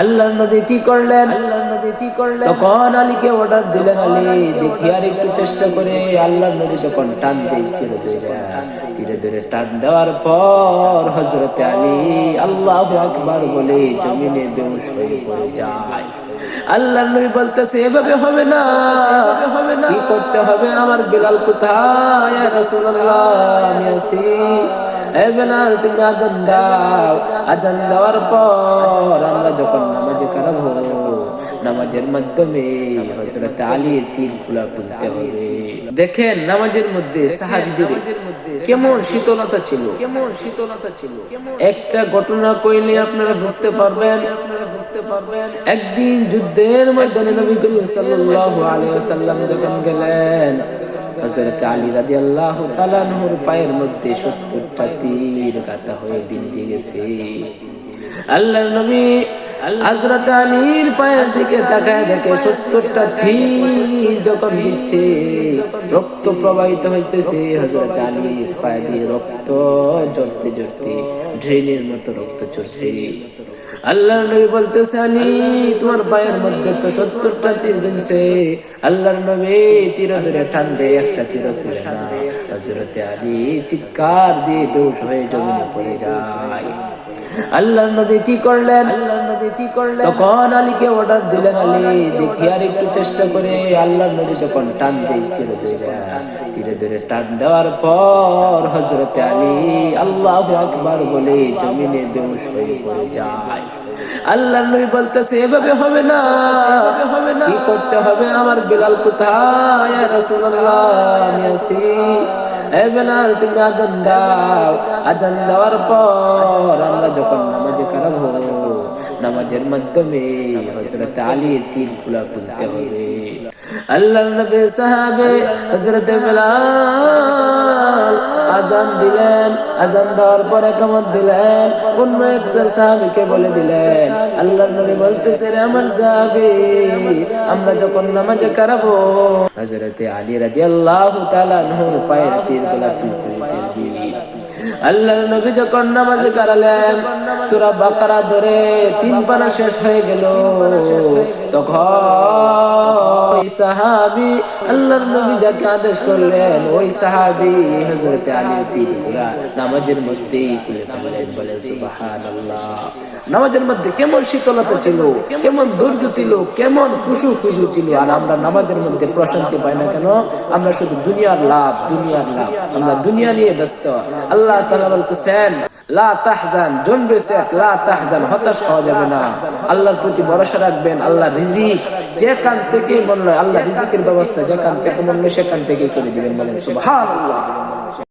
আল্লাহ নবী কি করলেন? আল্লাহ নবী কি করলেন? তখন আলীকে অর্ডার দিলেন আলী দেখি আর একটু চেষ্টা করে আল্লাহ নবী যখন টান দেই ধীরে ধীরে ধীরে ধীরে টান দেওয়ার পর হজরতে আলী আল্লাহ আকবার বলে জমিনে বেউস হয়ে পড়ে যায়। আল্লাহ নবী বলতেছে এভাবে হবে না। হবে না কি করতে হবে আমার বিলাল কোথায়? রাসূলুল্লাহ আমি আছি। এ বেলাল তুমি আজান দাও। আজান দেওয়ার পর যখন নামাজে খারাপ হব নামাজের মাধ্যমে হজরত আলী তীর খোলা খুলতে হবে। দেখেন নামাজের মধ্যে সাহাবিদের কেমন শীতলতা ছিল। কেমন শীতলতা ছিল। একটা ঘটনা কইলে আপনারা বুঝতে পারবেন। আপনারা বুঝতে পারবেন একদিন যুদ্ধের ময়দানে নবী করিম সাল্লাল্লাহু আলাইহি ওয়াসাল্লাম যখন গেলেন হযরত আলী রাদিয়াল্লাহু তাআলা নূর পায়ের মধ্যে 70টা তীর কাটা হয়ে বিন্দে গেছে। আল্লাহর নবী হযরত আলীর পায়ের দিকে তাকায় দেখে 70টা তীর যখন দিচ্ছে রক্ত প্রবাহিত হইতেছে হযরত আলীর পায়ে দিয়ে, রক্ত ঝরতে ঝরতে ড্রেনের মতো রক্ত চড়ছে আল্লাহর নবী বলতেছে, আলী, তোমার পায়ের মধ্যে তো সত্তরটা তীর বিনছে আল্লাহর নবী তীর ধরে টান দেয় একটা তীর খুলে না। হজরতে আলী চিৎকার দিয়ে বেউস হয়ে জমিনে পড়ে যায়। আল্লাহর নবী কি করলেন? আল্লাহর নবী কি করলেন? তখন আলীকে অর্ডার দিলেন আলী দেখি আর একটু চেষ্টা করে আল্লাহর নবী যখন টান দেয় ধীরে ধীরে টান দেওয়ার পর হজরতে আলী আল্লাহ আকবার বলে জমিনে বেউস হয়ে পড়ে যায়। আল্লাহর নবী বলতেছে এভাবে হবে না। হবে না কি করতে হবে আমার বিলাল কোথায়? রাসূলুল্লাহ আমি আছি। এ বেলাল তুমি আজান দাও। আজান দেওয়ার পর আমরা যখন নামাজে খারাপ হব, নামাজের মাধ্যমে হজরত আলী তীর খোলা খুলতে হবে। আল্লাহ নবী সাহাবে হজরত বেলাল আজান দিলেন, আজান দেওয়ার পর একামত দিলেন, অন্য একটা সাহাবিকে বলে দিলেন, আল্লাহর নবী বলতেছে, রে আমার সাহাবি, আমরা যখন নামাজে কারাবো হজরতে আলী রাদিয়াল্লাহু তাআলা নহর পায়ের তীরগুলা তুই খুলে ফেলবি। আল্লাহর নবী যখন নামাজে কারালেন, সূরা বাকারা ধরে তিন পানা শেষ হয়ে গেল। তখন সাহাবি, আল্লাহর নবী যাকে আদেশ করলেন, ওই সাহাবি হযরত আলীর তীরগুলা নামাজের মধ্যেই খুলে ফেললেন বলেন সুবহানাল্লাহ। নামাজের মধ্যে কেমন শীতলতা ছিল, কেমন ধৈর্য ছিল, কেমন খুশু খুশু ছিল, আর আমরা নামাজের মধ্যে প্রশান্তি পাই না কেন? আমরা শুধু দুনিয়ার লাভ দুনিয়ার লাভ। আমরা দুনিয়া নিয়ে ব্যস্ত। আল্লাহ তাআলা বলতেছেন হতাশ যাবে না। আল্লাহর প্রতি ভরসা রাখবেন আল্লাহ যেখান আল্লাহ রিজিকের ব্যবস্থা যেখান থেকে মনে সেখান থেকে করে দিবেন বলেন